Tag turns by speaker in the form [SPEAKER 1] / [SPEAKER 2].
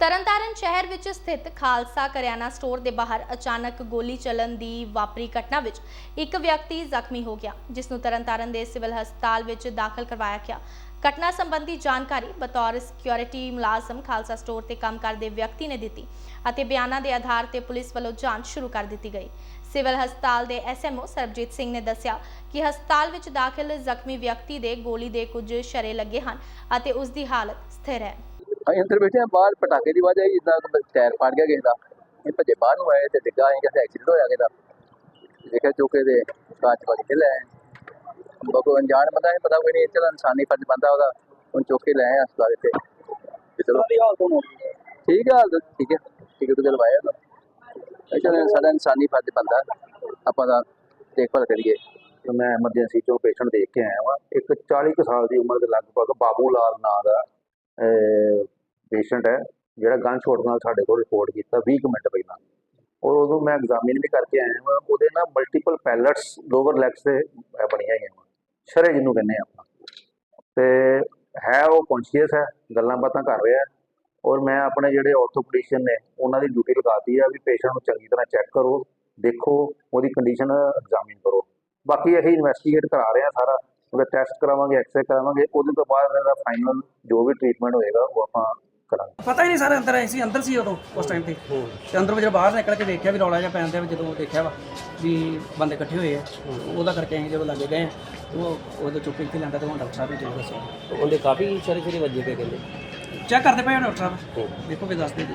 [SPEAKER 1] ਤਰਨਤਾਰਨ ਸ਼ਹਿਰ ਵਿੱਚ ਸਥਿਤ ਖਾਲਸਾ ਕਰਿਆਨਾ ਸਟੋਰ ਦੇ ਬਾਹਰ ਅਚਾਨਕ ਗੋਲੀ ਚੱਲਣ ਦੀ ਵਾਪਰੀ ਘਟਨਾ ਵਿੱਚ ਇੱਕ ਵਿਅਕਤੀ ਜ਼ਖਮੀ ਹੋ ਗਿਆ, ਜਿਸ ਨੂੰ ਤਰਨਤਾਰਨ ਦੇ ਸਿਵਲ ਹਸਪਤਾਲ ਵਿੱਚ ਦਾਖਲ ਕਰਵਾਇਆ ਗਿਆ। ਘਟਨਾ ਸੰਬੰਧੀ ਜਾਣਕਾਰੀ ਬਤੌਰ ਸਿਕਿਉਰਿਟੀ ਮੁਲਾਜ਼ਮ ਖਾਲਸਾ ਸਟੋਰ ਤੇ ਕੰਮ ਕਰਦੇ ਵਿਅਕਤੀ ਨੇ ਦਿੱਤੀ ਅਤੇ ਬਿਆਨਾਂ ਦੇ ਆਧਾਰ ਤੇ ਪੁਲਿਸ ਵੱਲੋਂ ਜਾਂਚ ਸ਼ੁਰੂ ਕਰ ਦਿੱਤੀ ਗਈ। ਸਿਵਲ ਹਸਪਤਾਲ ਦੇ ਐਸਐਮਓ ਸਰਬਜੀਤ ਸਿੰਘ ਨੇ ਦੱਸਿਆ ਕਿ ਹਸਪਤਾਲ ਵਿੱਚ ਦਾਖਲ ਜ਼ਖਮੀ ਵਿਅਕਤੀ ਦੇ ਗੋਲੀ ਦੇ ਕੁਝ ਸ਼ਰੇ ਲੱਗੇ ਹਨ ਅਤੇ ਉਸ ਦੀ ਹਾਲਤ ਸਥਿਰ ਹੈ।
[SPEAKER 2] ਅਸੀਂ ਅੰਦਰ ਬੈਠੇ ਆ ਬਾਹਰ ਪਟਾਕੇ ਦੀ ਆਵਾਜ਼ ਆਈ ਜਿੱਦਾਂ ਕੋਈ ਟਾਇਰ ਫਟ ਗਿਆ ਕਿਸੇ ਦਾ। ਇਹ ਭੱਜੇ ਬਾਹਰ ਨੂੰ ਆਏ ਤੇ ਡਿੱਗਾ ਅਸੀਂ ਕਿਸੇ ਐਕਸੀਡੈਂਟ ਹੋਇਆ ਕਿਸੇ ਦਾ। ਦੇਖਿਆ ਚੁੱਕੇ ਦੇ ਕਾਚ ਵਾਲੀ ਕੇ ਲੈ ਬਕੋ ਅਣਜਾਣ ਬੰਦਾ ਨਹੀਂ ਪਤਾ ਕੋਈ ਨਹੀਂ ਚਲ ਇਨਸਾਨੀ ਫਰਜ਼ ਬੰਦਾ ਉਹਦਾ। ਹੁਣ ਚੁੱਕ ਕੇ ਲੈ ਆਏ ਹਸਪਤਾਲ ਇੱਥੇ। ਤੇ ਚਲੋ। ਠੀਕ ਹੈ ਹਾਲਤ ਠੀਕ ਹੈ ਠੀਕ ਹੈ ਤੇ ਲਵਾਇਆ ਇਹ ਚਲ ਸਾਡਾ ਇਨਸਾਨੀ ਫਰਜ਼ ਬੰਦਾ ਆਪਾਂ ਦਾ ਦੇਖਭਾਲ ਕਰੀਏ।
[SPEAKER 3] ਤੇ ਮੈਂ ਐਮਰਜੈਂਸੀ ਚੋਂ ਪੇਸ਼ੈਂਟ ਦੇਖ ਕੇ ਆਇਆ ਵਾਂ। ਇੱਕ 40 ਕੁ ਸਾਲ ਦੀ ਉਮਰ ਦੇ ਲਗਭਗ ਬਾਬੂ ਲਾਲ ਨਾਂ ਦਾ ਪੇਸ਼ੈਂਟ ਹੈ, ਜਿਹੜਾ ਗਨ ਸ਼ਾਟ ਨਾਲ ਸਾਡੇ ਕੋਲ ਰਿਪੋਰਟ ਕੀਤਾ 20 ਕੁ ਮਿੰਟ ਪਹਿਲਾਂ। ਔਰ ਉਦੋਂ ਮੈਂ ਐਗਜ਼ਾਮਿਨ ਵੀ ਕਰਕੇ ਆਇਆ ਵਾਂ, ਉਹਦੇ ਨਾਲ ਮਲਟੀਪਲ ਪੈਲਟਸ ਲੋਵਰ ਲੈਗਸ ਤੇ ਬਣੀਆਂ ਹੋਈਆਂ ਵਾਂ। ਸ਼ਰੇ ਜਿਹਨੂੰ ਕਹਿੰਦੇ ਆ ਆਪਾਂ। ਤੇ ਹੈ ਉਹ ਕੌਨਸ਼ੀਅਸ ਹੈ, ਗੱਲਾਂ ਬਾਤਾਂ ਕਰ ਰਿਹਾ। ਔਰ ਮੈਂ ਆਪਣੇ ਜਿਹੜੇ ਆਰਥੋਪੈਡਿਸ਼ਨ ਨੇ, ਉਹਨਾਂ ਦੀ ਡਿਊਟੀ ਲਗਾਤੀ ਆ ਵੀ ਪੇਸ਼ੈਂਟ ਨੂੰ ਚੰਗੀ ਤਰ੍ਹਾਂ ਚੈੱਕ ਕਰੋ, ਦੇਖੋ, ਉਹਦੀ ਕੰਡੀਸ਼ਨ ਐਗਜ਼ਾਮਿਨ ਕਰੋ। ਬਾਕੀ ਅਸੀਂ ਇਨਵੈਸਟੀਗੇਟ ਕਰਾ ਰਹੇ ਹਾਂ ਸਾਰਾ, ਉਹਦਾ ਟੈਸਟ ਕਰਾਵਾਂਗੇ ਐਕਸਰੇ ਕਰਾਵਾਂਗੇ, ਉਹਦੇ ਤੋਂ ਬਾਅਦ ਇਹਦਾ ਫਾਈਨਲ ਜੋ ਵੀ ਟ੍ਰੀਟਮੈਂਟ ਹੋਏਗਾ, ਉਹ ਆਪਾਂ ਕਰਾਂਗੇ।
[SPEAKER 4] ਪਤਾ ਹੀ ਨਹੀਂ ਸਾਰੇ ਅੰਦਰ ਆਏ ਸੀ ਅੰਦਰ ਸੀ ਉਦੋਂ ਉਸ ਟਾਈਮ ਤੇ। ਤੇ ਅੰਦਰੋਂ ਜਦੋਂ ਬਾਹਰ ਨਿਕਲ ਕੇ ਦੇਖਿਆ ਵੀ ਰੌਲਾ ਜਿਹਾ ਪੈਣ ਤੇ ਜਦੋਂ ਦੇਖਿਆ ਵਾ ਵੀ ਬੰਦੇ ਇਕੱਠੇ ਹੋਏ ਆ ਉਹਦਾ ਕਰਕੇ ਅਸੀਂ ਜਦੋਂ ਲੱਗੇ ਗਏ ਉਹ ਉਹਦੇ ਚੁੱਪ ਇੱਥੇ ਲੈਂਦਾ ਤੇ ਹੁਣ ਡਾਕਟਰ ਸਾਹਿਬ ਨੇ ਚੇਂਜ ਦੱਸਿਆ
[SPEAKER 5] ਉਹਦੇ ਕਾਫੀ ਸ਼ਰੇ ਸ਼ਰੇ ਵੱਜੇ ਪਏ ਕਹਿੰਦੇ।
[SPEAKER 4] ਚੈੱਕ ਕਰਦੇ ਪਏ ਡਾਕਟਰ ਸਾਹਿਬ। ਦੇਖੋ ਵੀ ਦੱਸਦੇ ਜੀ